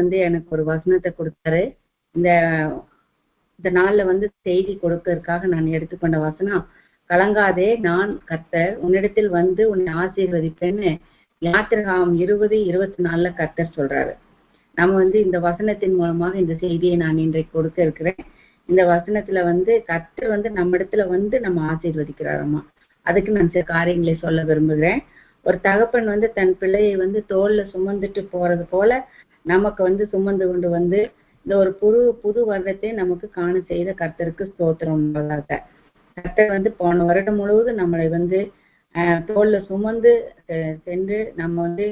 வந்து எனக்கு ஒரு வசனத்தை கொடுத்தாரு. இந்த இந்த நாள்ல வந்து செய்தி கொடுக்கறதுக்காக நான் எடுத்துக்கொண்ட வசனம் கலங்காதே நான் கர்த்தர் உன்னிடத்தில் வந்து உன்னை ஆசீர்வதிப்பேன்னு யாத்திரகாம் இருபது இருபத்தி நாலுல கர்த்தர் சொல்றாரு. நம்ம வந்து இந்த வசனத்தின் மூலமாக இந்த செய்தியை நான் இன்றைக்கு கொடுக்க இருக்கிறேன். இந்த வசனத்துல வந்து கர்த்தர் வந்து நம்ம இடத்துல வந்து நம்ம ஆசீர்வதிக்கிறாரம்மா. அதுக்கு நான் சில காரியங்களை சொல்ல விரும்புகிறேன். ஒரு தகப்பன் வந்து தன் பிள்ளையை வந்து தோல்ல சுமந்துட்டு போறது போல நமக்கு வந்து சுமந்து கொண்டு வந்து இந்த ஒரு புது புது வருடத்தை நமக்கு காண செய்த கர்த்தருக்கு ஸ்தோத்திரம் கர்த்தர் வந்து போன வருடம் முழுவதும் நம்மளை வந்து தோல்ல சுமந்து செ- சென்று நம்ம வந்து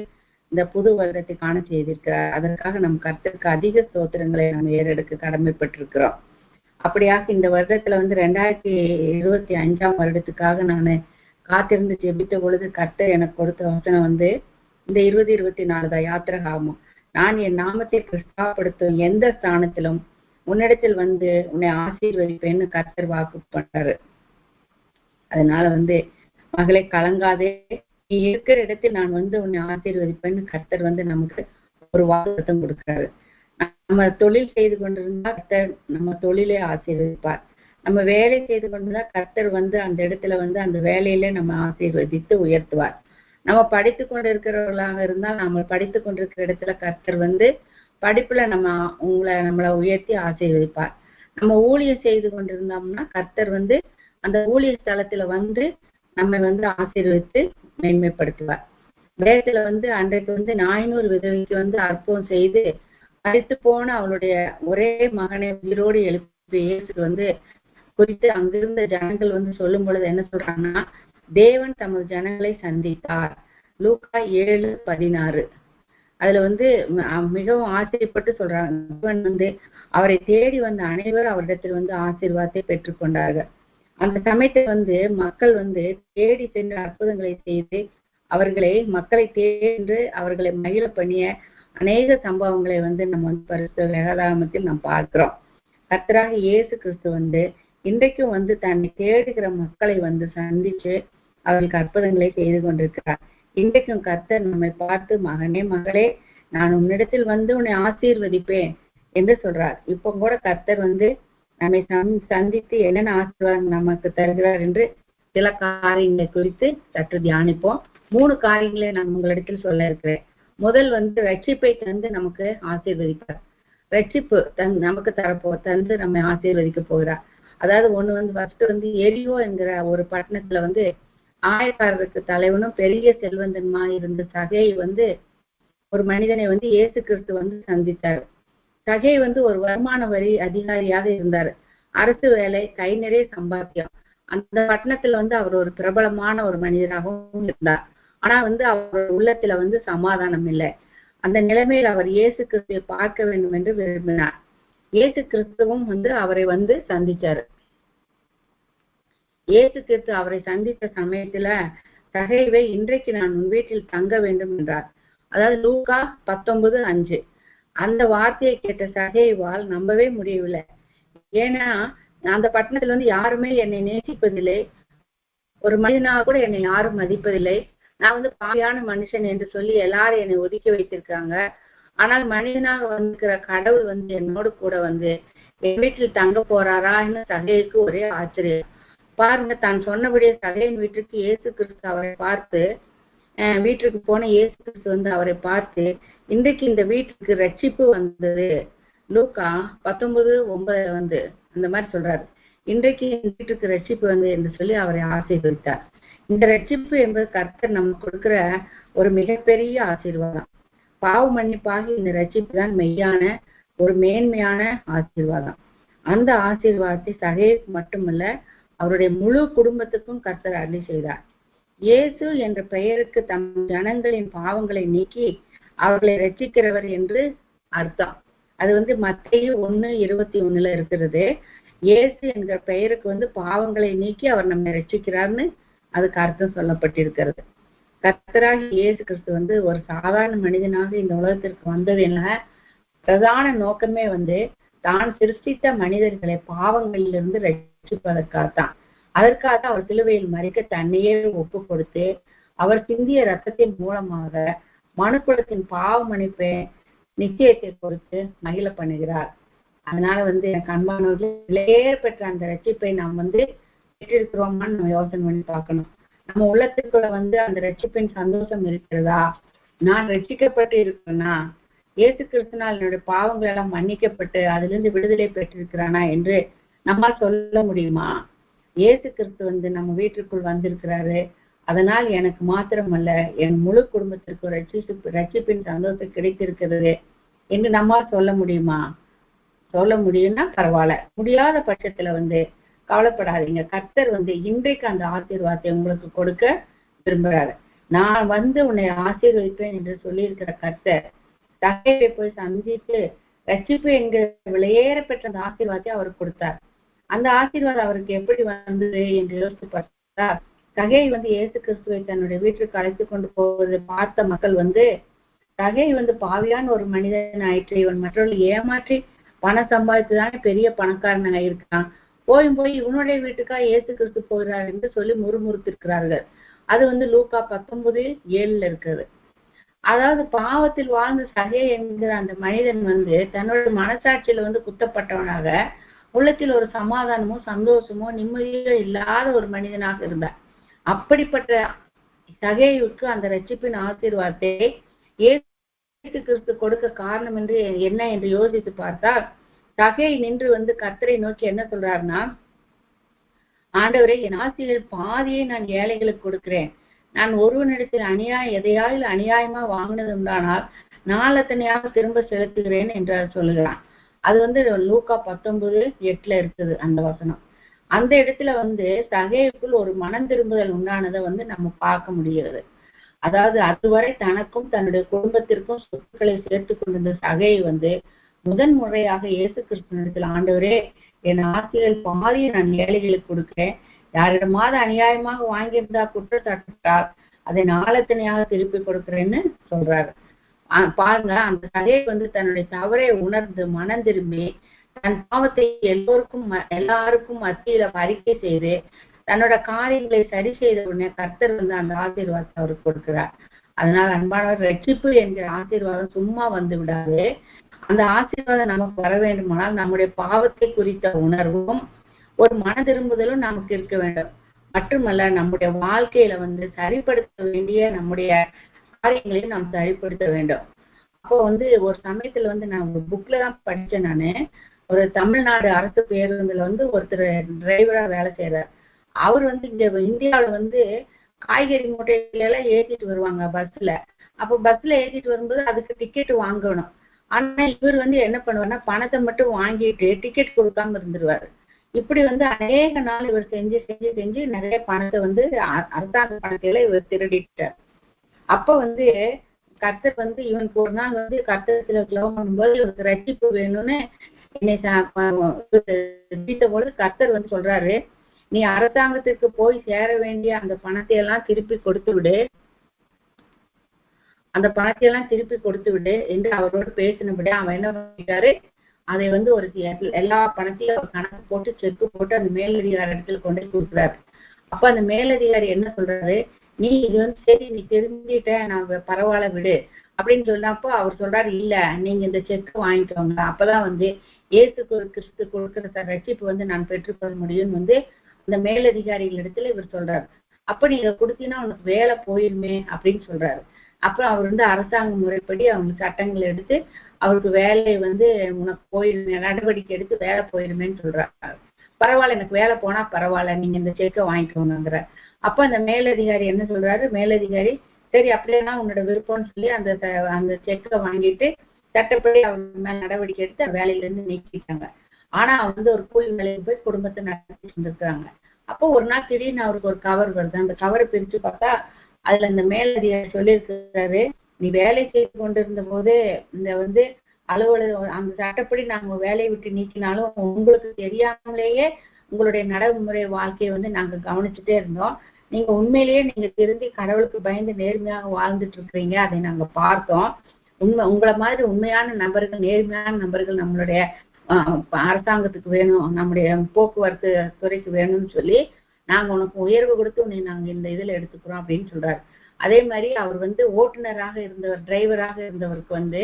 இந்த புது வருடத்தை காண செய்திருக்கிறார். அதற்காக நம் கர்த்தருக்கு அதிக ஸ்தோத்திரங்களை நம்ம ஏறெடுக்க கடமைப்பட்டிருக்கிறோம். அப்படியாக இந்த வருடத்துல வந்து ரெண்டாயிரத்தி இருபத்தி அஞ்சாம் வருடத்துக்காக நான் காத்திருந்து ஜெபித்த பொழுது கர்த்தர் எனக்கு கொடுத்த வசனம் வந்து இந்த இருபது இருபத்தி நாலு தான் யாத்திரகாமம். நான் என் நாமத்தை பிரஸ்தாபடுத்தும் எந்த ஸ்தானத்திலும் உன்னிடத்தில் வந்து உன்னை ஆசீர்வதிப்பேன்னு கர்த்தர் வாக்கு பண்றாரு. அதனால வந்து மகளை கலங்காதே. நீ இருக்கிற இடத்தில் நான் வந்து உன்னை ஆசீர்வதிப்பேன்னு கர்த்தர் வந்து நமக்கு ஒரு வாக்குத்தம் கொடுக்கிறாரு. நம்ம தொழில் செய்து கொண்டிருந்தா கத்தர் நம்ம தொழிலை ஆசீர்வதிப்பார். நம்ம வேலை செய்து கொண்டிருந்தா கர்த்தர் வந்து அந்த இடத்துல வந்து அந்த வேலையில நம்ம ஆசீர்வதித்து உயர்த்துவார். நம்ம படித்து கொண்டு இருக்கிறவர்களாக இருந்தால் நம்ம படித்து கொண்டிருக்கிற இடத்துல கர்த்தர் வந்து படிப்புல நம்ம உங்களை நம்மளை உயர்த்தி ஆசீர்வதிப்பார். நம்ம ஊழியம் செய்து கொண்டிருந்தோம்னா கர்த்தர் வந்து அந்த ஊழிய ஸ்தலத்துல வந்து நம்ம வந்து ஆசீர்வதித்து மேன்மைப்படுத்துவார். வேதத்துல வந்து அன்றைக்கு வந்து நாயனூர் விதவிக்கு வந்து அற்பம் செய்து மரித்து போன அவளுடைய ஒரே மகனை உயிரோடு எழுப்பி இயேசுக்கு வந்து குறித்து அங்கிருந்த ஜனங்கள் வந்து சொல்லும் பொழுது என்ன சொல்றாங்கன்னா தேவன் தமது ஜனங்களை சந்தித்தார். லூக்கா ஏழு பதினாறு. அதுல வந்து மிகவும் ஆச்சரியப்பட்டு சொல்றாங்க. தேவன் வந்து அவரை தேடி வந்த அனைவரும் அவரிடத்தில் வந்து ஆசீர்வாதத்தை பெற்றுக்கொண்டார்கள் அந்த சமயத்தை வந்து மக்கள் வந்து தேடி சென்று அற்புதங்களை செய்து அவர்களை மக்களை தேன்று அவர்களை மகிழ பண்ணிய அநேக சம்பவங்களை வந்து நம்ம வந்து பரிசு வேதாகமத்தில் நாம் பார்க்கிறோம். கர்த்தராக இயேசு கிறிஸ்து வந்து இன்றைக்கும் வந்து தன்னை தேடுகிற மக்களை வந்து சந்திச்சு அவர்களுக்கு அற்புதங்களை செய்து கொண்டிருக்கிறார் இன்றைக்கும் கர்த்தர் நம்மை பார்த்து மகனே மகளே நான் உன்னிடத்தில் வந்து உன்னை ஆசீர்வதிப்பேன் என்று சொல்றார். இப்போ கூட கர்த்தர் வந்து நம்மை சந்- சந்தித்து என்னென்ன ஆசீர்வாதம் நமக்கு தருகிறார் என்று சில காரியங்களை குறித்து சற்று தியானிப்போம். மூணு காரியங்களை நான் உங்களிடத்தில் சொல்ல இருக்கிறேன். முதல் வந்து ரட்சிப்பை தந்து நமக்கு ஆசீர்வதிப்பார். ரட்சிப்பு தன் நமக்கு தரப்போ தந்து நம்மை ஆசீர்வதிக்க போகிறார். அதாவது ஒண்ணு வந்து ஃபர்ஸ்ட் வந்து எரியோ என்கிற ஒரு பட்டணத்துல வந்து ஆயக்காரருக்கு தலைவனும் பெரிய செல்வந்தனுமா இருந்த சகையை வந்து ஒரு மனிதனை வந்து இயேசு கிறிஸ்து வந்து சந்தித்தார். சகை வந்து ஒரு வருமான வரி அதிகாரியாக இருந்தார். அரசு வேலை கை நிறைய சம்பாத்தியம். அந்த பட்டணத்துல வந்து அவர் ஒரு பிரபலமான ஒரு மனிதராகவும் இருந்தார். ஆனா வந்து அவர் உள்ளத்துல வந்து சமாதானம் இல்லை. அந்த நிலைமையில் அவர் இயேசு கிறிஸ்துவை பார்க்க வேண்டும் என்று விரும்பினார். இயேசு கிறிஸ்துவும் வந்து அவரை வந்து சந்திச்சாரு இயேசு கிறிஸ்து அவரை சந்தித்த சமயத்துல சகைவை இன்றைக்கு நான் உன் வீட்டில் தங்க வேண்டும் என்றார். அதாவது லூகா பத்தொன்பது அஞ்சு. அந்த வார்த்தையை கேட்ட சகைவால் நம்பவே முடியவில்லை. ஏன்னா அந்த பட்டணத்துல வந்து யாருமே என்னை நேசிப்பதில்லை. ஒரு மனிதனாக கூட என்னை யாரும் மதிப்பதில்லை. நான் வந்து பாவியான மனுஷன் என்று சொல்லி எல்லாரும் என்னை ஒதுக்கி வைத்திருக்காங்க ஆனால் மனிதனாக வந்திருக்கிற கடவுள் வந்து என்னோடு கூட வந்து என் வீட்டில் தங்க போறாரான்னு சகைக்கு ஒரே ஆச்சரியம். பாருங்க தான் சொன்னபடியே சகையின் வீட்டுக்கு இயேசு கிறிஸ்து அவரை பார்த்து வீட்டுக்கு போன இயேசு கிறிஸ்து வந்து அவரை பார்த்து இன்றைக்கு இந்த வீட்டுக்கு ரட்சிப்பு வந்தது. லூக்கா பத்தொன்பது ஒன்பதுல வந்து அந்த மாதிரி சொல்றாரு. இன்றைக்கு இந்த வீட்டுக்கு ரட்சிப்பு வந்து என்று சொல்லி அவரை ஆசீர்வதித்தார். இந்த ரட்சிப்பு என்பது கர்த்தர் நமக்கு கொடுக்கிற ஒரு மிகப்பெரிய ஆசீர்வாதம். பாவ மன்னிப்பாகி இந்த ரட்சிப்பு தான் மெய்யான ஒரு மேன்மையான ஆசீர்வாதம். அந்த ஆசீர்வாதத்தை சகைக்கு மட்டுமல்ல அவருடைய முழு குடும்பத்துக்கும் கர்த்தர் அருளி செய்தார். இயேசு என்ற பெயருக்கு தம் ஜனங்களின் பாவங்களை நீக்கி அவர்களை ரட்சிக்கிறவர் என்று அர்த்தம். அது வந்து மத்திய ஒண்ணு இருபத்தி ஒண்ணுல இருக்கிறது. இயேசு என்ற பெயருக்கு வந்து பாவங்களை நீக்கி அவர் நம்மை ரட்சிக்கிறார்னு அதுக்கு அர்த்தம் சொல்லப்பட்டிருக்கிறது. கர்த்தராகி இயேசு கிறிஸ்து வந்து ஒரு சாதாரண மனிதனாக இந்த உலகத்திற்கு வந்தது என்ன பிரதான நோக்கமே வந்து தான் சிருஷ்டித்த மனிதர்களை பாவங்களிலிருந்து ரட்சிப்பதற்காகத்தான் அதற்காகத்தான் அவர் சிலுவையில் மறிக்க தன்னையே ஒப்பு கொடுத்து அவர் சிந்திய ரத்தத்தின் மூலமாக மனுக்குலத்தின் பாவ மன்னிப்பை நிச்சயத்தை கொடுத்து மகிழ பண்ணுகிறார். அதனால வந்து எனக்கு அன்பானவர்கள் விலையேற பெற்ற அந்த ரட்சிப்பை நாம் வந்து பெற்றிருக்கிறோமான்னு நம்ம யோசனை பண்ணி பார்க்கணும். நம்ம உள்ளத்துக்குள்ள வந்து அந்த ரட்சிப்பின் சந்தோஷம் இருக்கிறதா? நான் ரட்சிக்கப்பட்டு இருக்கேனா இயேசு கிறிஸ்துனால் என்னுடைய பாவங்கள் எல்லாம் மன்னிக்கப்பட்டு அதிலிருந்து விடுதலை பெற்றிருக்கிறானா என்று நம்ம சொல்ல முடியுமா? இயேசு கிறிஸ்து வந்து நம்ம வீட்டுக்குள் வந்திருக்கிறாரு. அதனால் எனக்கு மாத்திரமல்ல என் முழு குடும்பத்திற்கு ரட்சிப்பு ரட்சிப்பின் சந்தோஷம் கிடைத்திருக்கிறது என்று நம்ம சொல்ல முடியுமா? சொல்ல முடியும்னா பரவாயில்ல. முடியாத பட்சத்துல வந்து கவலைப்படாதீங்க. கர்த்தர் வந்து இன்றைக்கு அந்த ஆசீர்வாதத்தை உங்களுக்கு கொடுக்க விரும்புறாரு. நான் வந்து உன்னை ஆசீர்வதிப்பேன் என்று சொல்லியிருக்கிற கர்த்தர் தகையை போய் சந்தித்து ரட்சிப்பு என்கிற விலையேற பெற்ற அந்த ஆசீர்வாதத்தை அவருக்கு கொடுத்தார். அந்த ஆசீர்வாதம் அவருக்கு எப்படி வந்தது என்று யோசித்து பார்த்தா தகையை வந்து இயேசு கிறிஸ்துவை தன்னுடைய வீட்டிற்கு அழைத்து கொண்டு போவதை பார்த்த மக்கள் வந்து தகை வந்து பாவியான ஒரு மனிதன் ஆயிற்று. இவன் மற்றவர்கள் ஏமாற்றி பணம் சம்பாதித்துதானே பெரிய பணக்காரனாக இருக்கான். போயும் போய் இவனுடைய வீட்டுக்கா இயேசு கிறிஸ்து போகிறார் என்று சொல்லி முறுமுறுத்திருக்கிறார்கள். அது வந்து லூக்கா பத்தொன்பது ஏழுல இருக்குது அதாவது பாவத்தில் வாழ்ந்த சகை என்கிற அந்த மனிதன் வந்து தன்னோட மனசாட்சியில வந்து குத்தப்பட்டவனாக உள்ளத்தில் ஒரு சமாதானமோ சந்தோஷமோ நிம்மதியோ இல்லாத ஒரு மனிதனாக இருந்தார். அப்படிப்பட்ட சகையுக்கு அந்த ரட்சிப்பின் ஆசீர்வாதத்தை ஏற்று கிறிஸ்து கொடுக்க காரணம் என்று என்ன என்று யோசித்து பார்த்தால் தகையை நின்று வந்து கர்த்தரை நோக்கி என்ன சொல்றாருன்னா ஆண்டவரே என் ஆசிரியர் பாதியை நான் ஏழைகளுக்கு கொடுக்கிறேன். நான் ஒருவனிடத்தில் அநியாயம் எதையாயில் அநியாயமா வாங்கினது உண்டானால் நாளத்தனையாக திரும்ப செலுத்துகிறேன் என்று சொல்லுகிறான் அது வந்து லூக்கா பத்தொன்பது எட்டுல இருக்குது அந்த வசனம். அந்த இடத்துல வந்து சகைக்குள் ஒரு மனம் திரும்புதல் உண்டானதை வந்து நம்ம பார்க்க முடிகிறது. அதாவது அதுவரை தனக்கும் தன்னுடைய குடும்பத்திற்கும் சொத்துக்களை சேர்த்து கொண்டிருந்த சகையை வந்து முதன் முறையாக இயேசு கிறிஸ்துவத்தில் ஆண்டவரே என் ஆசிரியர் பாதியை நான் ஏழைகளுக்கு கொடுக்கிறேன். யாரிடமாவது அநியாயமாக வாங்கியிருந்தா குற்றச்சாட்டால் அதை நாளத்தனையாக திருப்பி கொடுக்கிறேன்னு சொல்றாரு. பாருங்க அந்த சகையை வந்து தன்னுடைய தவறை உணர்ந்து மனம் திரும்பி தன் பாவத்தை எல்லோருக்கும் எல்லாருக்கும் மத்தியில அறிக்கை செய்து தன்னோட காரியங்களை சரி செய்த உடனே கர்த்தர் வந்து அந்த ஆசீர்வாதத்தை அவருக்கு கொடுக்கிறார். அதனால அன்பானவர் ரட்சிப்பு என்கிற ஆசீர்வாதம் சும்மா வந்து விடாது. அந்த ஆசீர்வாதம் நமக்கு வர வேண்டுமானால் நம்முடைய பாவத்தை குறித்த உணர்வும் ஒரு மன திரும்புதலும் நமக்கு இருக்க வேண்டும். மட்டுமல்ல நம்முடைய வாழ்க்கையில வந்து சரிப்படுத்த வேண்டிய நம்முடைய காரியங்களையும் நாம் சரிப்படுத்த வேண்டும். அப்போ வந்து ஒரு சமயத்துல வந்து நான் ஒரு புக்ல தான் படிச்சேன் நானு. ஒரு தமிழ்நாடு அரசு பேருந்துல வந்து ஒருத்தர் டிரைவரா வேலை செய்யறார் அவர் வந்து இங்க இந்தியாவில வந்து காய்கறி மூட்டையில எல்லாம் ஏத்திட்டு வருவாங்க பஸ்ல அப்போ பஸ்ல ஏத்திட்டு வரும்போது அதுக்கு டிக்கெட் வாங்கணும். ஆனா இவர் வந்து என்ன பண்ணுவாருன்னா பணத்தை மட்டும் வாங்கிட்டு டிக்கெட் கொடுக்காம இருந்துருவாரு. இப்படி வந்து அநேக நாள் இவர் செஞ்சு செஞ்சு செஞ்சு நிறைய பணத்தை வந்து அரசாங்க பணத்தையில இவர் திருடிட்டார். அப்ப வந்து கர்த்தர் வந்து இவனுக்கு ஒரு நாள் வந்து கர்த்தத்துல ஜெபம் பண்ணும்போது இவருக்கு ரட்சிப்பு வேணும்னு என்னை பொழுது கர்த்தர் வந்து சொல்றாரு நீ அரசாங்கத்திற்கு போய் சேர வேண்டிய அந்த பணத்தை எல்லாம் திருப்பி கொடுத்து விடு. அந்த பணத்தை எல்லாம் திருப்பி கொடுத்து விடு என்று அவரோடு பேசினபடி அவன் என்ன பண்ணிட்டாரு அதை வந்து ஒரு எல்லா பணத்தையும் அவர் கணக்கு போட்டு செக்கு போட்டு அந்த மேலதிகாரி இடத்துல கொண்டு கொடுக்குறாரு. அப்ப அந்த மேலதிகாரி என்ன சொல்றாரு நீ இது வந்து சரி நீ தெரிஞ்சுட்ட நான் பரவாயில்ல விடு. அப்படின்னு சொன்னப்போ அவர் சொல்றாரு இல்ல நீங்க இந்த செக்கை வாங்கிக்கோங்க. அப்பதான் வந்து ஏசு கிறிஸ்து கொடுக்கிற ரட்சிப்பு வந்து நான் பெற்றுக்கொள்ள முடியும்னு வந்து அந்த மேலதிகாரிகள் இடத்துல இவர் சொல்றாரு. அப்ப நீங்க கொடுத்தீங்கன்னா உனக்கு வேலை போயிருமே அப்படின்னு சொல்றாரு. அப்புறம் அவர் வந்து அரசாங்க முறைப்படி அவங்க சட்டங்களை எடுத்து அவருக்கு வேலை வந்து உனக்கு போயிருமே நடவடிக்கை எடுத்து வேலை போயிருமேன்னு சொல்றாரு. பரவாயில்ல எனக்கு வேலை போனா பரவாயில்ல நீங்க இந்த செக்கை வாங்கிக்கோங்கிற அப்ப அந்த மேலதிகாரி என்ன சொல்றாரு? மேலதிகாரி சரி அப்படியேனா உன்னோட விருப்பம்னு சொல்லி அந்த அந்த செக்கை வாங்கிட்டு சட்டப்படி அவன் மேல நடவடிக்கை எடுத்து வேலையில இருந்து நீக்கிட்டாங்க. ஆனா வந்து ஒரு கூலி வேலைக்கு போய் குடும்பத்தை நடத்திட்டு இருந்திருக்காங்க அப்போ ஒரு நாள் திடீர்னு அவருக்கு ஒரு கவர் வருது. அந்த கவரை பிரிச்சு பார்த்தா அதுல அந்த மேலதிகாரி சொல்லியிருக்கிறாரு நீ வேலை செய்து கொண்டிருந்த போது இந்த வந்து அலுவலக அந்த சட்டப்படி நாங்க வேலையை விட்டு நீக்கினாலும் உங்களுக்கு தெரியாமலேயே உங்களுடைய நடைமுறை வாழ்க்கையை வந்து நாங்க கவனிச்சுட்டே இருந்தோம். நீங்க உண்மையிலேயே நீங்க திருந்தி கடவுளுக்கு பயந்து நேர்மையாக வாழ்ந்துட்டு இருக்கிறீங்க அதை நாங்க பார்த்தோம். உண்மை உங்களை மாதிரி உண்மையான நபர்கள் நேர்மையான நபர்கள் நம்மளுடைய அரசாங்கத்துக்கு வேணும் நம்முடைய போக்குவரத்து துறைக்கு வேணும்னு சொல்லி நாங்க உனக்கு உயர்வு கொடுத்து உன்னை நாங்க இந்த இதுல எடுத்துக்கிறோம் அப்படின்னு சொல்றாரு. அதே மாதிரி அவர் வந்து ஓட்டுநராக இருந்தவர் டிரைவராக இருந்தவருக்கு வந்து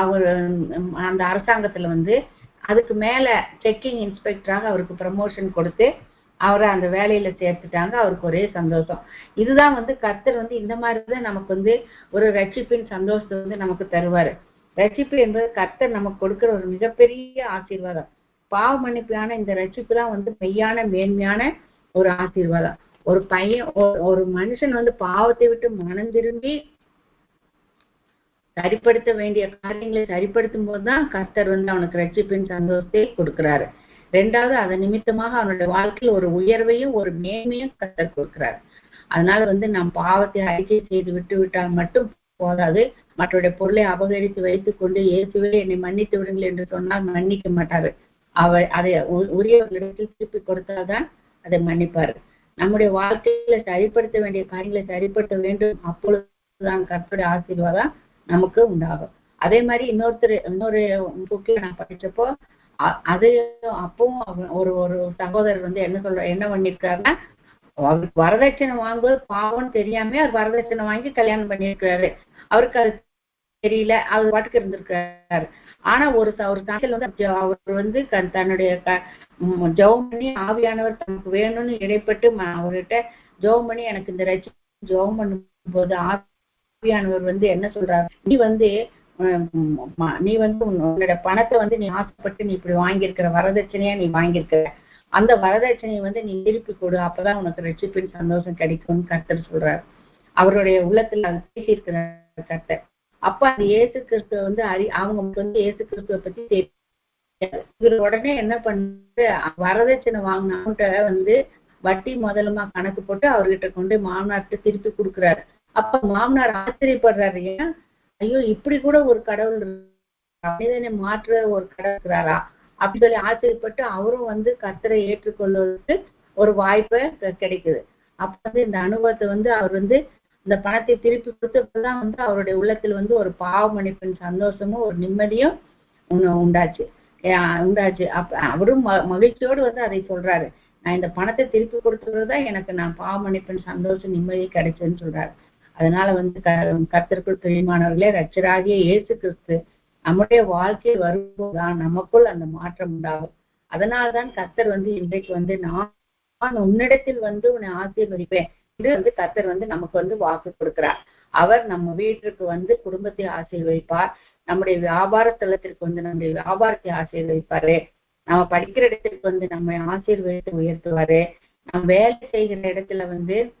அவர் அந்த அரசாங்கத்துல வந்து அதுக்கு மேல செக்கிங் இன்ஸ்பெக்டராக அவருக்கு ப்ரமோஷன் கொடுத்து அவரை அந்த வேலையில சேர்த்துட்டாங்க. அவருக்கு ஒரே சந்தோஷம். இதுதான் வந்து கர்த்தர் வந்து இந்த மாதிரி தான் நமக்கு வந்து ஒரு ரட்சிப்பின் சந்தோஷத்தை வந்து நமக்கு தருவாரு. ரட்சிப்பு என்பது கர்த்தர் நமக்கு கொடுக்கிற ஒரு மிகப்பெரிய ஆசீர்வாதம். பாவ மன்னிப்பான இந்த ரட்சிப்பு தான் வந்து மெய்யான மேன்மையான ஒரு ஆசீர்வாதம். ஒரு பையன் ஒரு- ஒரு மனுஷன் வந்து பாவத்தை விட்டு மனம் திரும்பி சரிப்படுத்த வேண்டிய காரியங்களை சரிப்படுத்தும் போதுதான் கர்த்தர் வந்து அவனுக்கு ரட்சிப்பின் சந்தோஷத்தை கொடுக்கிறாரு. ரெண்டாவது அதன் நிமித்தமாக அவனுடைய வாழ்க்கையில் ஒரு உயர்வையும் ஒரு மேன்மையும் கர்த்தர் கொடுக்கிறார். அதனால வந்து நாம் பாவத்தை அறிக்கை செய்து விட்டு விட்டால் மட்டும் போதாது. மற்றவருடைய பொருளை அபகரித்து வைத்துக் கொண்டு இயேசுவே என்னை மன்னித்து விடுங்கள் என்று சொன்னால் மன்னிக்க மாட்டாரு. அவர் அதை உரியவர்களிடத்தில் திருப்பி கொடுத்தால்தான் அதை மன்னிப்பாரு. நம்முடைய வாழ்க்கையில சரிப்படுத்த வேண்டிய காரியங்களை சரிப்படுத்த வேண்டும். அப்பொழுதுதான் கர்த்தருடைய ஆசீர்வாதம் நமக்கு உண்டாகும். அதே மாதிரி இன்னொருத்தர் இன்னொரு புக்கில் நான் படிச்சப்போ அது அப்பவும் ஒரு ஒரு சகோதரர் வந்து என்ன சொல்ற என்ன பண்ணிருக்காருன்னா அவருக்கு வரதட்சணை வாங்குவது பாவம்னு தெரியாம அவர் வரதட்சணை வாங்கி கல்யாணம் பண்ணியிருக்காரு அவருக்கு அது தெரியல அவர் பாட்டுக்கு இருந்திருக்காரு ஆனா ஒரு ஒரு தாக்கல் வந்து அவர் வந்து தன்னுடைய ஜெபம் பண்ணி ஆவியானவர் தனக்கு வேணும்னு இடைப்பட்டு அவர்கிட்ட ஜெபம் பண்ணி எனக்கு இந்த ரட்சி ஜெபம் பண்ணும்போது ஆவியானவர் வந்து என்ன சொல்றாரு நீ வந்து நீ வந்து உன்னோட பணத்தை வந்து நீ ஆசைப்பட்டு நீ இப்படி வாங்கியிருக்கிற வரதட்சணையா நீ வாங்கியிருக்கிற அந்த வரதட்சணையை வந்து நீ திருப்பி கொடு அப்பதான் உனக்கு ரட்சிப்பின் சந்தோஷம் கிடைக்கும்னு கர்த்தர் சொல்றாரு. அவருடைய உள்ளத்துல அது பேசியிருக்கிற கர்த்தர். அப்ப அந்த இயேசு கிறிஸ்துவ வந்து அறி அவங்க வந்து இயேசு கிறிஸ்துவ பத்தி தெரியாது இவர் உடனே என்ன பண்ணாரு? வரதட்சணை வாங்கின வந்து வட்டி முதலுமா கணக்கு போட்டு அவர்கிட்ட கொண்டு மாமனார்கிட்ட திருப்பி கொடுக்குறாரு. அப்ப மாமனார் ஆச்சரியப்படுறாரு ஏன்? ஐயோ இப்படி கூட ஒரு கடவுள் மனிதனை மாற்ற ஒரு கடவுள் இருக்கிறாரா? அப்படி சொல்லி ஆச்சரியப்பட்டு அவரும் வந்து கத்தரை ஏற்றுக்கொள்வதற்கு ஒரு வாய்ப்பை க- கிடைக்குது. அப்ப வந்து இந்த அனுபவத்தை வந்து அவர் வந்து இந்த பணத்தை திருப்பி கொடுத்தப்பதான் வந்து அவருடைய உள்ளத்தில் வந்து ஒரு பாவ மன்னிப்பின் சந்தோஷமும் ஒரு நிம்மதியும் உண்டாச்சு. உண்டாச்சு. அப்ப அவரும் ம- மகிழ்ச்சியோடு வந்து அதை சொல்றாரு. நான் இந்த பணத்தை திருப்பி கொடுத்துறதுதான் எனக்கு நான் பாவ மன்னிப்பின் சந்தோஷம் நிம்மதி கிடைச்சதுன்னு சொல்றாரு. அதனால வந்து க- கர்த்தருக்குள் பிரியமானவர்களே ரட்சராகிய இயேசு கிறிஸ்து நம்முடைய வாழ்க்கை வரும்போதுதான் நமக்குள் அந்த மாற்றம் உண்டாகும். அதனால்தான் கர்த்தர் வந்து இன்றைக்கு வந்து நான் உன்னிடத்தில் வந்து உன்னை ஆசீர்வதிப்பேன் என்று வந்து கர்த்தர் வந்து நமக்கு வந்து வாக்கு கொடுக்கிறார். அவர் நம்ம வீட்டிற்கு வந்து குடும்பத்தை ஆசீர்வதிப்பார். நம்முடைய வியாபார தளத்திற்கு வந்து நம்முடைய வியாபாரத்தை ஆசீர்வதிப்பாரு. நம்ம படிக்கிற இடத்திற்கு வந்து நம்மை ஆசீர்வதித்து உயர்த்துவாரு. நம்ம வேலை செய்கிற இடத்துல வந்து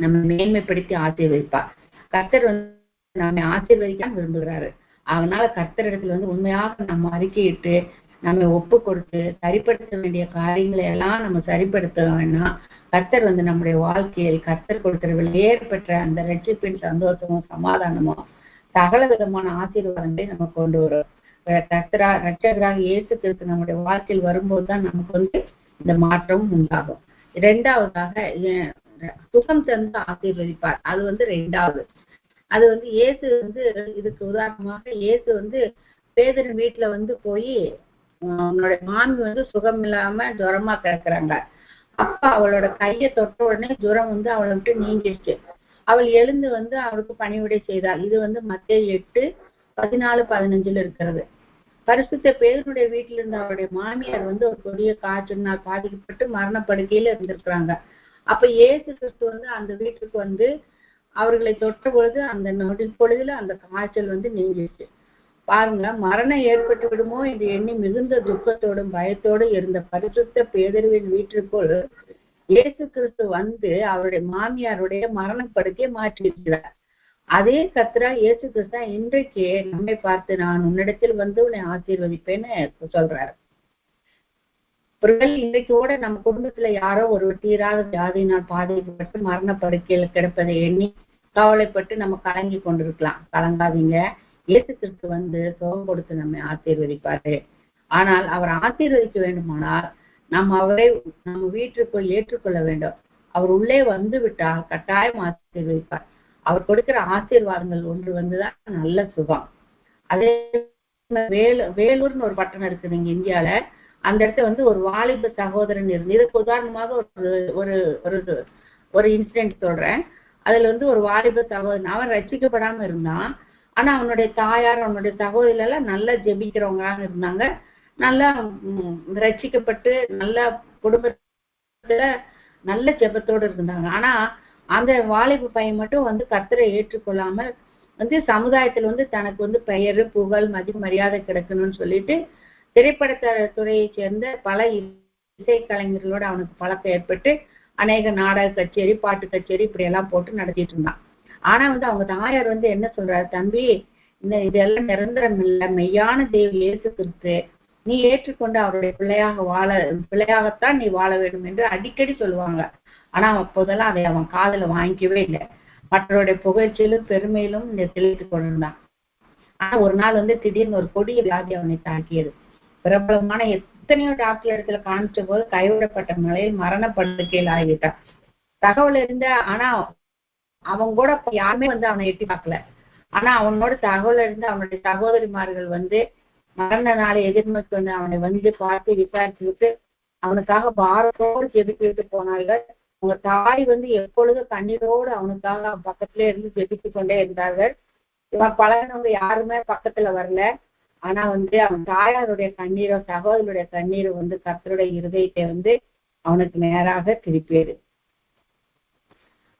நம்ம மேன்மைப்படுத்தி ஆசீர்வதிப்பார். கர்த்தர் வந்து நம்மை ஆசீர்வதிக்க விரும்புகிறாரு. அதனால கர்த்தர் இடத்துல வந்து உண்மையாக நம்ம அறிக்கையிட்டு நம்ம ஒப்பு கொடுத்து சரிப்படுத்த வேண்டிய காரியங்களை எல்லாம் நம்ம சரிப்படுத்த வேணா கர்த்தர் வந்து நம்முடைய வாழ்க்கையில் கர்த்தர் கொடுக்கிற வெளியேற பெற்ற அந்த ரட்சிப்பின் சந்தோஷமும் சமாதானமும் சகல விதமான ஆசீர்வாதங்களை நம்ம கொண்டு வரும். கர்த்தரா ரட்சகராக இயேசு கிறிஸ்து நம்முடைய வாழ்க்கையில் வரும்போதுதான் நமக்கு வந்து இந்த மாற்றமும் உண்டாகும். இரண்டாவதாக சுகம் தந்து ஆசீர்வதிப்பார். அது வந்து ரெண்டாவது. அது வந்து இயேசு வந்து இதுக்கு உதாரணமாக இயேசு வந்து பேதரின் வீட்டுல வந்து போய் உன்னோட மாமி வந்து சுகம் இல்லாம ஜுரமா கிடக்குறாங்க. அப்ப அவளோட கையை தொட்ட உடனே ஜுரம் வந்து அவளை விட்டு நீங்கிடுச்சு. அவள் எழுந்து வந்து அவளுக்கு பணிவிடை செய்தாள். இது வந்து மத்திய எட்டு பதினாலு பதினஞ்சுல இருக்கிறது. பரிசுத்த பேதனுடைய வீட்டில இருந்த அவருடைய மாமியார் வந்து ஒரு கொடிய காய்ச்சலினால் பாதிக்கப்பட்டு மரணப்படுக்கையில இருந்திருக்கிறாங்க. அப்ப இயேசு கிறிஸ்து வந்து அந்த வீட்டுக்கு வந்து அவர்களை தொட்ட பொழுது அந்த நொடி பொழுதுல அந்த காய்ச்சல் வந்து நீங்கிடுச்சு. பாருங்க மரணம் ஏற்பட்டு விடுமோ என்று எண்ணி மிகுந்த துக்கத்தோடும் பயத்தோடும் இருந்த பரிசுத்த பேதருவின் வீட்டிற்குள் இயேசு கிறிஸ்து வந்து அவருடைய மாமியாருடைய மரணப்படுக்கையை மாற்றியிருக்கிறார். அதே கத்ரா இயேசு கிறிஸ்தா இன்றைக்கு நம்மை பார்த்து நான் உன்னிடத்தில் வந்து உன்னை ஆசீர்வதிப்பேன்னு சொல்றாரு. ஒருவேளை இன்றைக்கு கூட நம்ம குடும்பத்துல யாரோ ஒரு தீராத வியாதியினால் பாதிக்கப்பட்டு மரணப்படுக்கையில கிடப்பதை எண்ணி கவலைப்பட்டு நம்ம கலங்கி கொண்டிருக்கலாம். கலங்காதீங்க. இயேசு கிறிஸ்து வந்து சுகம் கொடுத்து நம்மை ஆசீர்வதிப்பாரு. ஆனால் அவர் ஆசீர்வதிக்க வேண்டுமானால் நாம் அவரை நம்ம வீட்டிற்குள் ஏற்றுக்கொள்ள வேண்டும். அவர் உள்ளே வந்து விட்டால் கட்டாயம் ஆசீர்வதிப்பார். அவர் கொடுக்கிற ஆசீர்வாதங்கள் ஒன்று வந்துதான் நல்ல சுகம். அதே வேலு வேலூர்னு ஒரு பட்டணம் இருக்குது இங்க இந்தியால. அந்த இடத்துல வந்து ஒரு வாலிப சகோதரன் இருந்து இதுக்கு உதாரணமாக ஒரு ஒரு ஒரு ஒரு இன்சிடென்ட் சொல்றேன். அதுல வந்து ஒரு வாலிப சகோதரன் அவன் ரசிக்கப்படாம இருந்தான் ஆனா அவனுடைய தாயார் அவனுடைய சகோதரிகள் எல்லாம் நல்லா ஜெபிக்கிறவங்களாக இருந்தாங்க. நல்லா ரசிக்கப்பட்டு நல்ல குடும்பத்துல நல்ல ஜெபத்தோடு இருந்தாங்க. ஆனா அந்த வாலிப பையன் மட்டும் வந்து கர்த்தரை ஏற்றுக்கொள்ளாமல் வந்து சமுதாயத்துல வந்து தனக்கு வந்து பெயர் புகழ் மதி மரியாதை கிடைக்கணும்னு சொல்லிட்டு திரைப்பட துறையைச் சேர்ந்த பல இசை கலைஞர்களோட அவனுக்கு பழக்கம் ஏற்பட்டு அநேக நாடக கச்சேரி பாட்டு கச்சேரி இப்படி எல்லாம் போட்டு நடத்திட்டு இருந்தான். ஆனா வந்து அவங்க தாயார் வந்து என்ன சொல்றாரு? தம்பி இந்த இதெல்லாம் நிரந்தரம் இல்ல. மெய்யான தேவி இயேசு கிறிஸ்து நீ ஏற்றுக்கொண்டு அவருடைய பிள்ளையாக வாழ பிள்ளையாகத்தான் நீ வாழ வேண்டும் என்று அடிக்கடி சொல்லுவாங்க. ஆனா அப்போதெல்லாம் அதை அவன் காதுல வாங்கிக்கவே இல்லை. மற்றவருடைய புகழ்ச்சியிலும் பெருமையிலும் இந்த தெளித்து கொண்டிருந்தான். ஆனா ஒரு நாள் வந்து திடீர்னு ஒரு கொடிய வியாதி அவனை தாக்கியது. பிரபலமான எத்தனையோ டாக்டர் இடத்துல காமிச்ச போது கைவிடப்பட்ட நிலையில் மரண படுக்கையில் ஆகிவிட்டான் தகவல் இருந்த ஆனா அவன் கூட யாருமே வந்து அவனை எட்டி பார்க்கல. ஆனா அவனோட தகவல் இருந்து அவனுடைய சகோதரிமார்கள் வந்து மரண நாளை எதிர்நோக்கி வந்து அவனை வந்து பார்த்து விசாரிச்சுட்டு அவனுக்காக பாரத்தோடு ஜெபிக்கிட்டு போனார்கள். அவங்க தாய் வந்து எப்பொழுதும் கண்ணீரோடு அவனுக்காக பக்கத்துல இருந்து ஜெபித்து கொண்டே இருந்தார்கள். இவன் பழகினவங்க யாருமே பக்கத்துல வரல. ஆனா வந்து அவன் தாயாருடைய கண்ணீரோ சகோதரருடைய கண்ணீரோ வந்து கர்த்தருடைய இருதயத்தை வந்து அவனுக்கு நேராக திருப்பியது.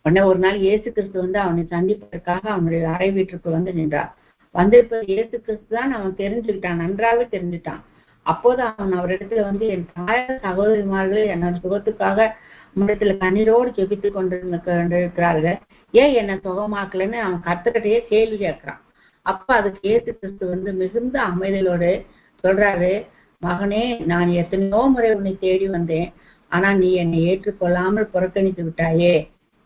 உடனே ஒரு நாள் இயேசு கிறிஸ்து வந்து அவனை சந்திப்பதற்காக அவனுடைய அறை வீட்டுக்கு வந்து நின்றார். வந்திருப்ப இயேசு கிறிஸ்து தான் அவன் தெரிஞ்சுக்கிட்டான் நன்றாக தெரிஞ்சுட்டான். அப்போது அவன் அவரிடத்துல வந்து என் தாயார் சகோதரிமார்கள் என்னோட சுகத்துக்காக உன்னிடத்துல கண்ணீரோடு ஜெபித்து கொண்டு கொண்டிருக்கிறார்கள். ஏன் என்னை சுகமாக்கலன்னு? அவன் கத்துக்கிட்டே கேள்வி கேட்கிறான். அப்ப அதுக்கு ஏத்து கிறிஸ்து வந்து மிகுந்த அமைதலோடு சொல்றாரு மகனே நான் எத்தனையோ முறை உன்னை தேடி வந்தேன். ஆனா நீ என்னை ஏற்றுக்கொள்ளாமல் புறக்கணித்து விட்டாயே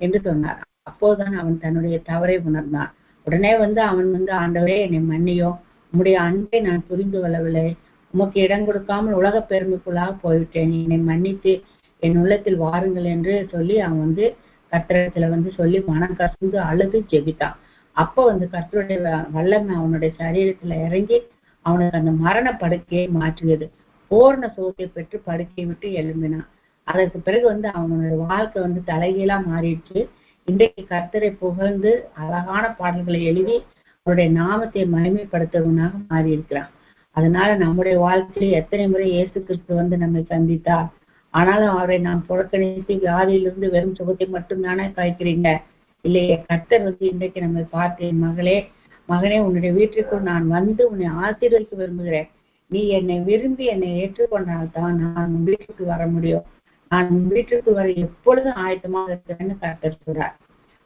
என்று சொன்னார். அப்போதுதான் அவன் தன்னுடைய தவறை உணர்ந்தான். உடனே வந்து அவன் வந்து ஆண்டவரே என்னை மன்னியோ. உம்முடைய அன்பை நான் புரிந்து கொள்ளவில்லை. உமக்கு இடம் கொடுக்காமல் உலக பெருமைக்குள்ளாக போய்விட்டேன். என்னை மன்னித்து என் உள்ளத்தில் வாருங்கள் என்று சொல்லி அவன் வந்து கத்திரத்துல வந்து சொல்லி மனம் கசந்து அழுது ஜெபித்தான். அப்போ வந்து கர்த்தருடைய வ- வல்லமை அவனுடைய சரீரத்துல இறங்கி அவனுக்கு அந்த மரண படுக்கையை மாற்றியது. போர்ண சுகத்தை பெற்று படுக்கையை விட்டு எழும்பினான். அதற்கு பிறகு வந்து அவனுடைய வாழ்க்கை வந்து தலைகீழா மாறிடுச்சு. இன்றைக்கு கர்த்தரை புகழ்ந்து அழகான பாடல்களை எழுதி அவருடைய நாமத்தை மகிமைப்படுத்துவனாக மாறி இருக்கிறான் அதனால நம்முடைய வாழ்க்கையில எத்தனை முறை இயேசு கிறிஸ்து வந்து நம்மை சந்தித்தார்? ஆனாலும் அவரை நாம் புறக்கணித்து வியாதியிலிருந்து வெறும் சுகத்தை மட்டும் தானே காய்க்கிறீங்க? இல்லையே கர்த்தர் வந்து இன்றைக்கு நம்மை பார்த்து என் மகளே மகனே உன்னுடைய வீட்டிற்குள் நான் வந்து உன்னை ஆசீர்வதிக்க விரும்புகிறேன். நீ என்னை விரும்பி என்னை ஏற்றுக்கொண்டால்தான் நான் உன் வீட்டுக்கு வர முடியும். நான் உன் வீட்டுக்கு வர எப்பொழுதும் ஆயத்தமாக இருக்கிறேன்னு கர்த்தர் சொல்றார்.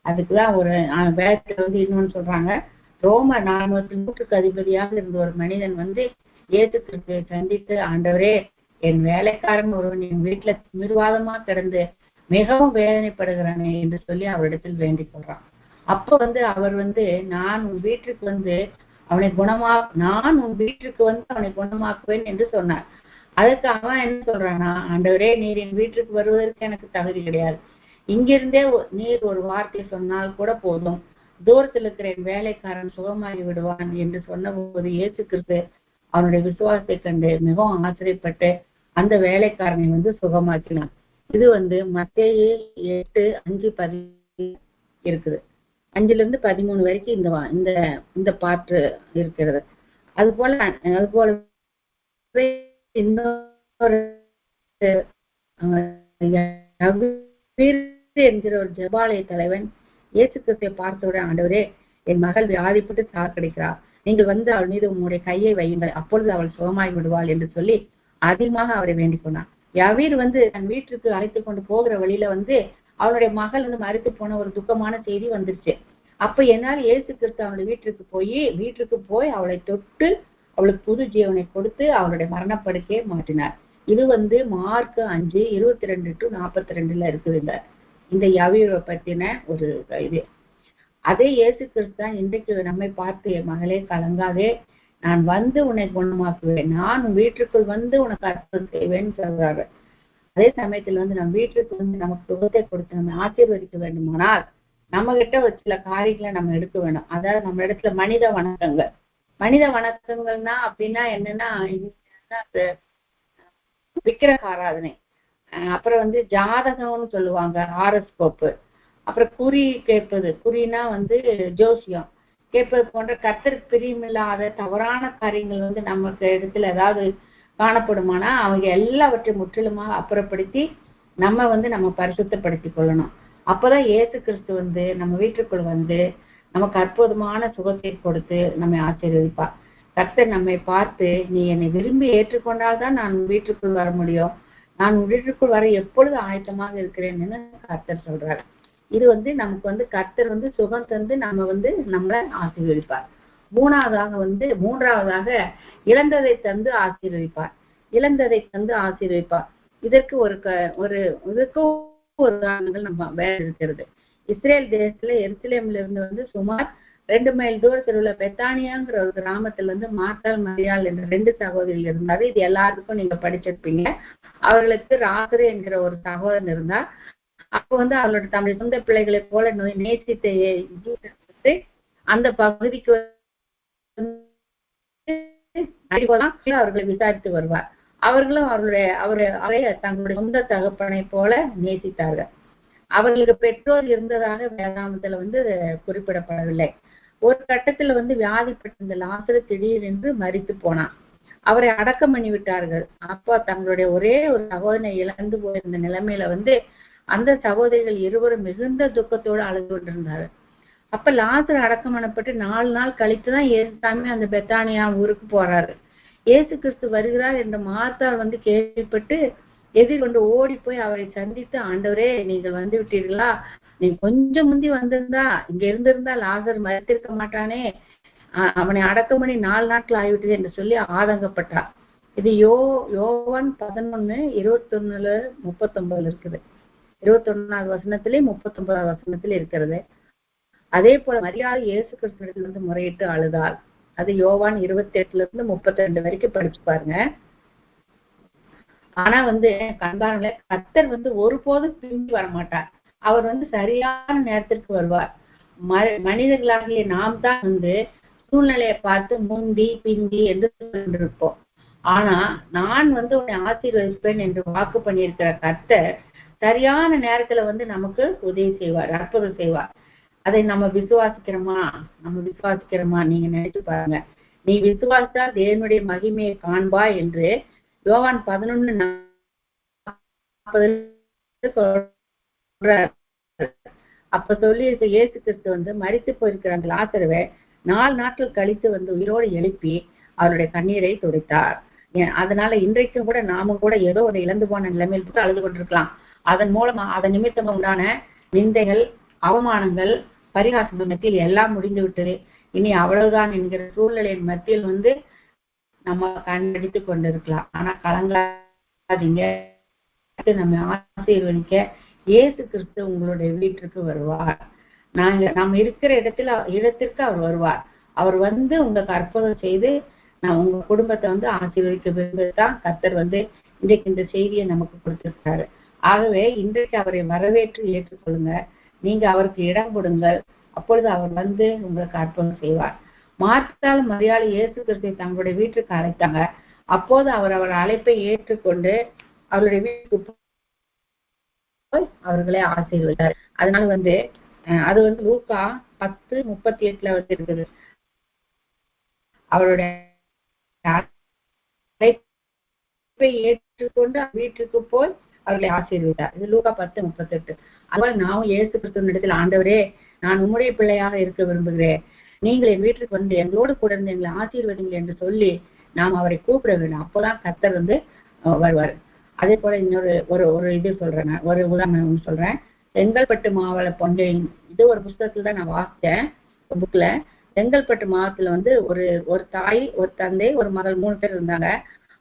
அதுக்குதான் ஒரு ஆஹ், வேதத்துல வந்து இன்னொன்னு சொல்றாங்க. ரோம நானூற்று நூற்றுக்கு அதிபதியாக இருந்த ஒரு மனிதன் வந்து இயேசு கிறிஸ்துவை சந்தித்து ஆண்டவரே என் வேலைக்காரன் ஒருவன் என் வீட்டுல நிர்வாதமா கிடந்து மிகவும் வேதனைப்படுகிறானே என்று சொல்லி அவரிடத்தில் வேண்டிக் கொள்றான். அப்போ வந்து அவர் வந்து நான் உன் வீட்டுக்கு வந்து அவனை குணமா நான் உன் வீட்டுக்கு வந்து அவனை குணமாக்குவேன் என்று சொன்னார். அதுக்கு அவன் என்ன சொல்றானா ஆண்டவரே நீர் என் வீட்டுக்கு வருவதற்கு எனக்கு தகுதி கிடையாது. இங்கிருந்தே நீர் ஒரு வார்த்தை சொன்னால் கூட போதும். தூரத்தில் இருக்கிற என் வேலைக்காரன் சுகமாகி விடுவான் என்று சொன்னபோது இயேசு கிறிஸ்து அவனுடைய விசுவாசத்தை கண்டு மிகவும் ஆச்சரியப்பட்டு அந்த வேலைக்காரனை வந்து சுகமாக்கினான். இது வந்து மத்திய எட்டு அஞ்சு பதி இருக்குது. அஞ்சுல இருந்து பதிமூணு வரைக்கும் இந்த இந்த இந்த பாட்டு இருக்கிறது. அது போல அது போல இன்னொரு என்கிற ஒரு ஜெபாலய தலைவன் இயேசு கிறிஸ்தை பார்த்தவுடன் ஆண்டவரே என் மகள் வியாதிப்பட்டு சாக்கடிக்கிறார் நீங்கள் வந்து அவள் மீது உங்களுடைய கையை வையுங்கள். அப்பொழுது அவள் சுகமாகி விடுவாள் என்று சொல்லி அதிகமாக அவரை வேண்டிக் கொண்டான். யவீர் வந்து தன் வீட்டுக்கு அழைத்து கொண்டு போகிற வழியில வந்து அவனுடைய மகள் வந்து மறித்து போன ஒரு துக்கமான செய்தி வந்துருச்சு. அப்ப என்னால் இயேசு கிறிஸ்து அவனுடைய வீட்டிற்கு போய் வீட்டுக்கு போய் அவளை தொட்டு அவளுக்கு புது ஜீவனை கொடுத்து அவளுடைய மரணப்படுக்கையை மாற்றினார். இது வந்து மார்க் அஞ்சு இருபத்தி ரெண்டு டு நாற்பத்தி ரெண்டுல இருக்குது இந்த இந்த யவீரை பத்தின ஒரு இது. அதே இயேசு கிறிஸ்து தான் இன்றைக்கு நம்மை பார்த்து என் மகளே கலங்காதே நான் வந்து உன்னை குணமாக்குவேன். நான் வீட்டிற்குள் வீட்டுக்குள் வந்து உனக்கு அற்புதம் செய்வேன்னு சொல்றாரு. அதே சமயத்துல வந்து நம்ம வீட்டுக்கு வந்து நமக்கு சுகத்தை கொடுத்து நம்ம ஆசீர்வதிக்க வேண்டுமானால் நம்ம கிட்ட ஒரு சில காரியங்களை நம்ம எடுக்க வேணும். அதாவது நம்ம இடத்துல மனித வணக்கங்கள். மனித வணக்கங்கள்னா அப்படின்னா என்னன்னா அந்த விக்கிரக ஆராதனை அப்புறம் வந்து ஜாதகம்னு சொல்லுவாங்க ஆரஸ்கோப்பு அப்புறம் குறி கேட்பது. குறினா வந்து ஜோசியம். கேட்பது போன்ற கர்த்தருக்கு பிரியமில்லாத தவறான காரியங்கள் வந்து நமக்கு இடத்துல ஏதாவது காணப்படுமானா அவங்க எல்லாவற்றையும் முற்றிலுமாக அப்புறப்படுத்தி நம்ம வந்து நம்ம பரிசுத்தப்படுத்திக் கொள்ளணும். அப்பதான் ஏசு கிறிஸ்து வந்து நம்ம வீட்டுக்குள் வந்து நமக்கு அற்புதமான சுகத்தை கொடுத்து நம்மை ஆசீர்வதிப்பார். கர்த்தர் நம்மை பார்த்து நீ என்னை விரும்பி ஏற்றுக்கொண்டால்தான் நான் வீட்டுக்குள் வர முடியும். நான் வீட்டுக்குள் வர எப்பொழுது ஆயத்தமாக இருக்கிறேன்னு கர்த்தர் சொல்றாரு. இது வந்து நமக்கு வந்து கர்த்தர் வந்து சுகம் தந்து நம்ம வந்து நம்மளை ஆசீர்வதிப்பார். மூணாவதாக வந்து மூன்றாவதாக இழந்ததை தந்து ஆசீர்வதிப்பார். இழந்ததை தந்து ஆசீர்வதிப்பார். இதற்கு ஒரு க- ஒரு இதற்கும் ஒரு உதாரணங்கள் நம்ம வேறு இருக்கிறது. இஸ்ரேல் தேசத்துல எருசலேம்ல இருந்து வந்து சுமார் ரெண்டு மைல் தூரத்தில் உள்ள பெத்தானியாங்கிற ஒரு கிராமத்துல வந்து மாத்தாள் மரியாள் என்ற ரெண்டு சகோதரிகள் இருந்தாரு. இது எல்லாருக்கும் நீங்க படிச்சிருப்பீங்க. அவர்களுக்கு ராசரு என்கிற ஒரு சகோதரன் இருந்தா அப்போ வந்து அவளோட தம்முடைய சொந்த பிள்ளைகளை போல நோய் நேசித்த ஏ- அந்த பகுதிக்கு அவர்களை விசாரித்து வருவார். அவர்களும் அவருடைய அவரை அவரை தங்களுடைய சொந்த தகப்பனை போல நேசித்தார்கள். அவர்களுக்கு பெற்றோர் இருந்ததாக வேதாமத்துல வந்து குறிப்பிடப்படவில்லை. ஒரு கட்டத்துல வந்து வியாதிப்பட்டிருந்த லாசரு திடீரென்று மறித்து போனான். அவரை அடக்கம் பண்ணி விட்டார்கள் அப்பா தங்களுடைய ஒரே ஒரு சகோதரனை இழந்து போயிருந்த நிலைமையில வந்து அந்த சகோதரிகள் இருவரும் மிகுந்த துக்கத்தோடு அழுது கொண்டிருந்தார்கள். அப்ப லாசர் அடக்கம் பண்ணப்பட்டு நாலு நாள் கழித்து தான் ஏசுசாமி அந்த பெத்தானியா ஊருக்கு போறாரு. ஏசு கிறிஸ்து வருகிறார் என்ற மார்த்தாள் வந்து கேள்விப்பட்டு எதிர்கொண்டு ஓடி போய் அவரை சந்தித்து ஆண்டவரே நீங்கள் வந்து விட்டீர்களா? நீ கொஞ்சம் முந்தி வந்திருந்தா இங்க இருந்திருந்தா லாசர் மறுத்திருக்க மாட்டானே? அவனை அடக்கம் பண்ணி நாலு நாட்கள் ஆகிவிட்டது என்று சொல்லி ஆதங்கப்பட்டார். இது யோ யோவான் பதினொன்னு இருபத்தொன்னுல முப்பத்தொன்பதுல இருக்குது. இருபத்தொன்னாவது வசனத்திலே முப்பத்தொன்பதாவது வசனத்தில் இருக்கிறது. அதே போல மரியாதை இயேசு கிறிஸ்துவிடத்துல இருந்து முறையிட்டு அழுதாள். அது யோவான் இருபத்தி எட்டுல இருந்து முப்பத்தி ரெண்டு வரைக்கும் படிச்சு பாருங்க. ஆனா வந்து கண்பார்களே கர்த்தர் வந்து ஒருபோதும் திரும்பி வர மாட்டார். அவர் வந்து சரியான நேரத்திற்கு வருவார். ம- மனிதர்களாகிய நாம் தான் வந்து சூழ்நிலையை பார்த்து முந்தி பிந்தி என்று இருப்போம் ஆனா நான் வந்து உன்னை ஆசீர்வதிப்பேன் என்று வாக்கு பண்ணியிருக்கிற கர்த்தர் சரியான நேரத்துல வந்து நமக்கு உதவி செய்வார் அற்புதம் செய்வார். அதை நம்ம விசுவாசிக்கிறோமா? நம்ம விசுவாசிக்கிறோமா? நீங்க நினைச்சு பாருங்க. நீ விசுவாசித்தால் தேவனுடைய மகிமையை காண்பா என்று யோவான் பதினொன்னு சொல்றார். அப்ப சொல்லி இருக்க இயேசு கிறிஸ்து வந்து மறித்து போயிருக்கிற அந்த லாசருவை நாலு நாட்கள் கழித்து வந்து உயிரோடு எழுப்பி அவருடைய கண்ணீரை துடைத்தார். அதனால இன்றைக்கும் கூட நாமும் கூட ஏதோ ஒரு இழந்து போன நிலைமையில் போட்டு அழுது கொண்டிருக்கலாம். அதன் மூலமா அதன் நிமித்தம் உண்டான நிந்தைகள் அவமானங்கள் பரிகாச மத்தியில் எல்லாம் முடிந்து விட்டது இனி அவ்வளவுதான் என்கிற சூழ்நிலையின் மத்தியில் வந்து நம்ம கண்டடித்து கொண்டிருக்கலாம். ஆனா கலங்காதீங்க. நம்ம ஆசீர்வதிக்க இயேசு கிறிஸ்து உங்களுடைய வீட்டிற்கு வருவார். நாங்க நம்ம இருக்கிற இடத்துல இடத்திற்கு அவர் வருவார். அவர் வந்து உங்க அற்புதம் செய்து நான் உங்க குடும்பத்தை வந்து ஆசீர்வதிக்க விரும்புதான் கர்த்தர் வந்து இன்றைக்கு இந்த செய்தியை நமக்கு கொடுத்திருக்காரு. ஆகவே இன்றைக்கு அவரை வரவேற்று ஏற்றுக்கொள்ளுங்க நீங்க அவருக்கு இடம் கொடுங்கள். அப்பொழுது அவர் வந்து உங்களுக்கு அற்புதம் செய்வார். மாற்றால் மரியாதை இயேசு தங்களுடைய வீட்டுக்கு அழைத்தாங்க. அப்போது அவர் அவர் அழைப்பை ஏற்றுக்கொண்டு அவருடைய வீட்டுக்கு போய் அவர்களை ஆசீர்வதித்தார். அதனால வந்து அது வந்து லூக்கா பத்து முப்பத்தி எட்டுல வந்து இருக்குது. அவருடைய அழைப்பை ஏற்றுக்கொண்டு வீட்டுக்கு போய் அவர்களை ஆசீர்வித்தார் இது லூகா பத்து முப்பத்தெட்டு. அதுபோல நாமும் இயேசு கிறிஸ்துவின் இடத்தில் ஆண்டவரே நான் உம்முடைய பிள்ளையாக இருக்க விரும்புகிறேன். நீங்கள் என் வீட்டுக்கு வந்து எங்களோடு கூட இருந்து எங்களை ஆசீர்வதிங்கள் என்று சொல்லி நாம் அவரை கூப்பிட வேண்டும். அப்போதான் கர்த்தர் வந்து வருவார். அதே போல இன்னொரு ஒரு ஒரு இது சொல்றேன் ஒரு உதாரணம் சொல்றேன். செங்கல்பட்டு மாவட்ட பொன்னை இது ஒரு புஸ்தகத்துல தான் நான் வாசித்தேன் புக்ல செங்கல்பட்டு மாவட்டத்துல வந்து ஒரு ஒரு தாய் ஒரு தந்தை ஒரு மகள் மூணு பேர் இருந்தாங்க.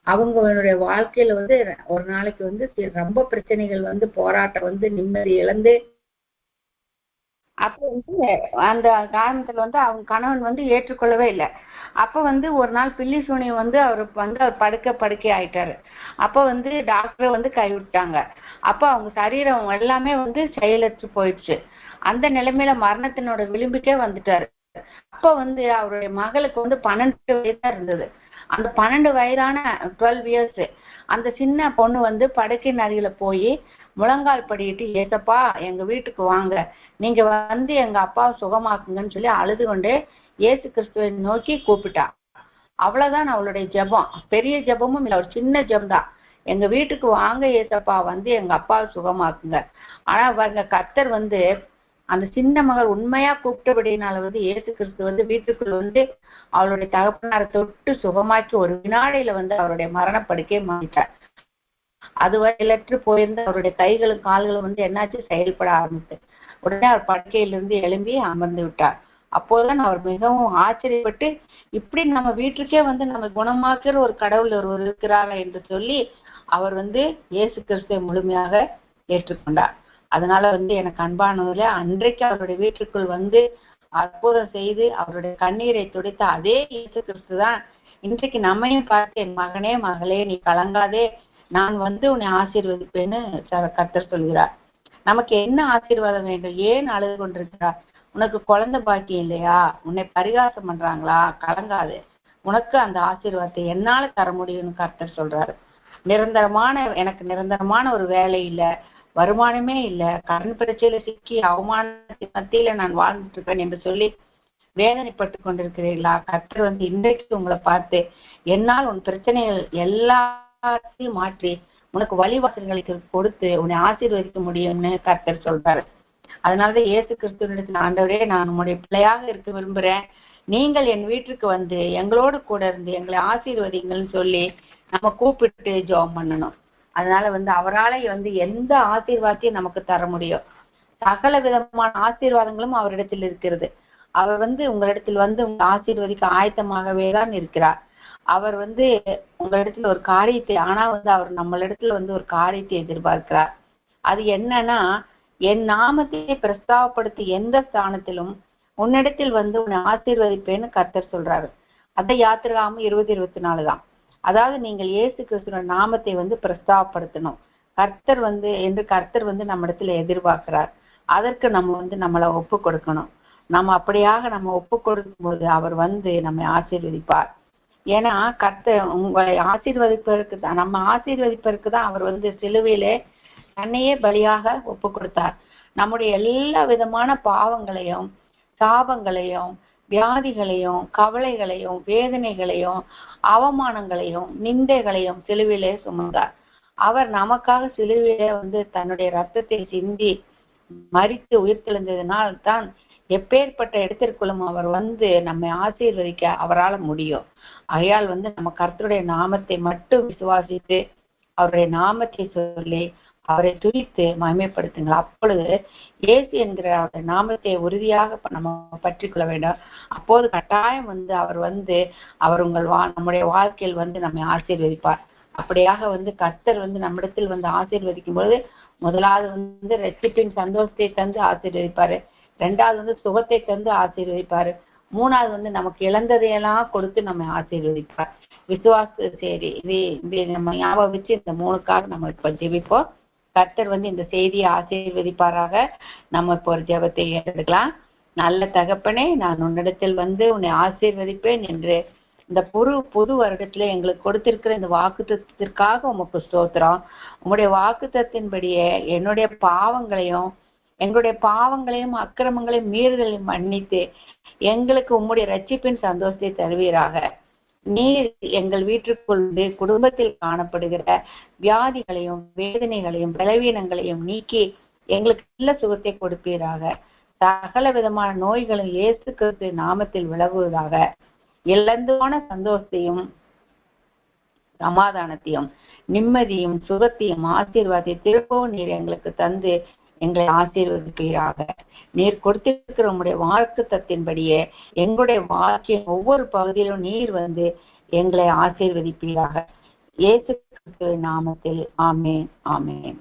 அவங்களுடைய வாழ்க்கையில வந்து ஒரு நாளைக்கு வந்து ரொம்ப பிரச்சனைகள் வந்து போராட்டம் வந்து நிம்மதி இழந்து அப்போ வந்து அந்த காரணத்துல வந்து அவங்க கணவன் வந்து ஏற்றுக்கொள்ளவே இல்லை. அப்ப வந்து ஒரு நாள் பில்லி சூனியம் வந்து அவர் வந்து அவர் படுக்க படுக்கை ஆயிட்டாரு. அப்ப வந்து டாக்டர் வந்து கைவிட்டாங்க. அப்ப அவங்க சரீரம் எல்லாமே வந்து செயலற்று போயிடுச்சு. அந்த நிலைமையில மரணத்தினோட விளிம்புக்கே வந்துட்டாரு. அப்ப வந்து அவருடைய மகளுக்கு வந்து பன்னெண்டு வயதா இருந்தது. அந்த பன்னெண்டு வயதான டுவெல் இயர்ஸ் அந்த சின்ன பொண்ணு வந்து படுக்கையின் அருகில போய் முழங்கால் படியிட்டு ஏசப்பா எங்க வீட்டுக்கு வாங்க. நீங்க வந்து எங்க அப்பாவை சுகமாக்குங்கன்னு சொல்லி அழுது கொண்டே இயேசு கிறிஸ்துவை நோக்கி கூப்பிட்டா. அவ்வளவுதான் அவளுடைய ஜெபம். பெரிய ஜெபமும் இல்லை ஒரு சின்ன ஜெபம் தான் எங்க வீட்டுக்கு வாங்க ஏசப்பா வந்து எங்க அப்பாவை சுகமாக்குங்க. ஆனா பாருங்க கர்த்தர் வந்து அந்த சின்ன மகள் உண்மையா கூப்பிட்டபடினால வந்து இயேசு கிறிஸ்து வந்து வீட்டுக்குள் வந்து அவளுடைய தகப்பனாரை தொட்டு சுகமாக்கி ஒரு வினாடியில வந்து அவருடைய மரணப்படுக்கை மாறிட்டார் அதுவரையிலற்று போயிருந்த அவருடைய கைகளும் கால்களும் வந்து என்னாச்சு? செயல்பட ஆரம்பித்து. உடனே அவர் படுக்கையிலிருந்து எழும்பி அமர்ந்து விட்டார். அப்போதுதான் அவர் மிகவும் ஆச்சரியப்பட்டு இப்படி நம்ம வீட்டுக்கே வந்து நம்ம குணமாக்குற ஒரு கடவுள் ஒருவர் இருக்கிறாரா என்று சொல்லி அவர் வந்து இயேசு கிறிஸ்துவை முழுமையாக ஏற்றுக்கொண்டார். அதனால வந்து எனக்கு அன்பானதுல அன்றைக்கு அவருடைய வீட்டுக்குள் வந்து அற்புதம் செய்து அவருடைய கண்ணீரை துடைத்த அதே இயேசு கிறிஸ்து தான் இன்றைக்கு நம்மையும் பார்த்து என் மகனே மகளே நீ கலங்காதே நான் வந்து உன்னை ஆசீர்வதிப்பேன்னு ச- கர்த்தர் சொல்கிறார். நமக்கு என்ன ஆசீர்வாதம் வேண்டும்? ஏன் அழுது கொண்டிருக்கிறார்? உனக்கு குழந்தை பாக்கியம் இல்லையா? உன்னை பரிகாசம் பண்றாங்களா? கலங்காது. உனக்கு அந்த ஆசீர்வாதத்தை என்னால தர முடியும்னு கர்த்தர் சொல்றாரு. நிரந்தரமான எனக்கு நிரந்தரமான ஒரு வேலை இல்லை. வருமானமே இல்லை. கடன் பிரச்சனையில சிக்கி அவமானத்தின் மத்தியில நான் வாழ்ந்துட்டு இருக்கேன் என்று சொல்லி வேதனைப்பட்டு கொண்டிருக்கிறீர்களா? கர்த்தர் வந்து இன்றைக்கு உங்களை பார்த்து என்னால் உன் பிரச்சனைகள் எல்லாத்தையும் மாற்றி உனக்கு வழிவாசல்களுக்கு கொடுத்து உன்னை ஆசீர்வதிக்க முடியும்னு கர்த்தர் சொல்றாரு. அதனாலதான் இயேசு கிறிஸ்துவனிடத்தில் ஆண்டவரே நான் உங்களுடைய பிள்ளையாக இருக்க விரும்புறேன். நீங்கள் என் வீட்டுக்கு வந்து எங்களோடு கூட இருந்து எங்களை ஆசீர்வதிங்கள்னு சொல்லி நம்ம கூப்பிட்டு ஜோம் பண்ணணும். அதனால வந்து அவரால வந்து எந்த ஆசீர்வாதத்தையும் நமக்கு தர முடியும். சகல விதமான ஆசீர்வாதங்களும் அவரிடத்தில் இருக்கிறது. அவர் வந்து உங்களிடத்தில் வந்து உங்க ஆசீர்வதிக்க ஆயத்தமாகவே தான் இருக்கிறார். அவர் வந்து உங்களிடத்துல ஒரு காரியத்தை ஆனா வந்து அவர் நம்மளிடத்துல வந்து ஒரு காரியத்தை எதிர்பார்க்கிறார். அது என்னன்னா என் நாமத்தை பிரஸ்தாவப்படுத்தி எந்த ஸ்தானத்திலும் உன்னிடத்தில் வந்து உன்னை ஆசீர்வதிப்பேன்னு கர்த்தர் சொல்றாரு. அதை யாத்திராம இருபது இருபத்தி நாலு தான். அதாவது நீங்கள் இயேசு கிறிஸ்துவின் நாமத்தை வந்து பிரஸ்தாவப்படுத்தணும். கர்த்தர் வந்து என்று கர்த்தர் வந்து நம்ம இடத்துல எதிர்பார்க்கிறார். அதற்கு நம்ம வந்து நம்மளை ஒப்பு கொடுக்கணும். நம்ம அப்படியாக நம்ம ஒப்பு கொடுக்கும்போது அவர் வந்து நம்மை ஆசீர்வதிப்பார். ஏன்னா கர்த்தர் உங்களை ஆசீர்வதிப்பதற்கு தான் நம்ம ஆசீர்வதிப்பதற்கு தான் அவர் வந்து சிலுவையிலே தன்னையே பலியாக ஒப்பு கொடுத்தார். நம்முடைய எல்லா விதமான பாவங்களையும் சாபங்களையும் வியாதிகளையும் கவலைகளையும் வேதனைகளையும் அவமானங்களையும் நிந்தைகளையும் சிலுவிலே சுமந்தார். அவர் நமக்காக சிலுவையிலே வந்து தன்னுடைய ரத்தத்தை சிந்தி மறித்து உயிர்த்தெழுந்ததினால் தான் எப்பேற்பட்ட இடத்திற்குள்ளும் அவர் வந்து நம்மை ஆசீர்வதிக்க அவரால் முடியும். அயால் வந்து நம்ம கர்த்தருடைய நாமத்தை மட்டும் விசுவாசித்து அவருடைய நாமத்தை சொல்லி அவரை துதித்து மகிமைப்படுத்துங்கள். அப்பொழுது இயேசு என்கிற அவருடைய நாமத்தை உறுதியாக நம்ம பற்றி கொள்ள வேண்டும். அப்போது கட்டாயம் வந்து அவர் வந்து அவர் உங்கள் வா நம்முடைய வாழ்க்கையில் வந்து நம்மை ஆசீர்வதிப்பார். அப்படியாக வந்து கர்த்தர் வந்து நம்மிடத்தில் வந்து ஆசீர்வதிக்கும் பொழுது முதலாவது வந்து ரட்சிப்பின் சந்தோஷத்தை தந்து ஆசீர்வதிப்பாரு. ரெண்டாவது வந்து சுகத்தை தந்து ஆசீர்வதிப்பாரு. மூணாவது வந்து நமக்கு இழந்ததையெல்லாம் கொடுத்து நம்ம ஆசீர்வதிப்பார். விசுவாச சரி இது இது நம்ம ஞாபகம் வச்சு இந்த மூணுக்காக நம்ம இப்ப ஜெபிப்போம். கர்த்தர் வந்து இந்த செய்தியை ஆசீர்வதிப்பாராக. நம்ம இப்போ ஒரு ஜபத்தை எடுக்கலாம். நல்ல தகப்பனே நான் உன்னிடத்தில் வந்து உன்னை ஆசீர்வதிப்பேன் என்று இந்த புது புது வருடத்துல எங்களுக்கு கொடுத்திருக்கிற இந்த வாக்குத்தத்திற்காக உமக்கு ஸ்தோத்திரம். உம்முடைய வாக்குத்தத்தின்படியே என்னுடைய பாவங்களையும் எங்களுடைய பாவங்களையும் அக்கிரமங்களையும் மீறுதலையும் மன்னித்து எங்களுக்கு உம்முடைய ரட்சிப்பின் சந்தோஷத்தை தருவீராக. நீர் எங்கள் வீட்டிற்குள் குடும்பத்தில் காணப்படுகிற வியாதிகளையும் வேதனைகளையும் பலவீனங்களையும் நீக்கி எங்களுக்கு நல்ல சுகத்தை கொடுப்பீராக. சகல விதமான நோய்களும் இயேசு கிறிஸ்து நாமத்தில் விலகுவதாக இழந்தோன சந்தோஷத்தையும் சமாதானத்தையும் நிம்மதியும் சுகத்தையும் ஆசீர்வாதத்தை திருப்பவும் நீர் எங்களுக்கு தந்து எங்களை ஆசீர்வதிப்பீராக நீர் கொடுத்திருக்கிற உங்களுடைய வாக்குத்தத்தின்படியே எங்களுடைய வாழ்க்கையின் ஒவ்வொரு பகுதியிலும் நீர் வந்து எங்களை ஆசீர்வதிப்பீராக. இயேசு நாமத்தில். ஆமேன். ஆமேன்.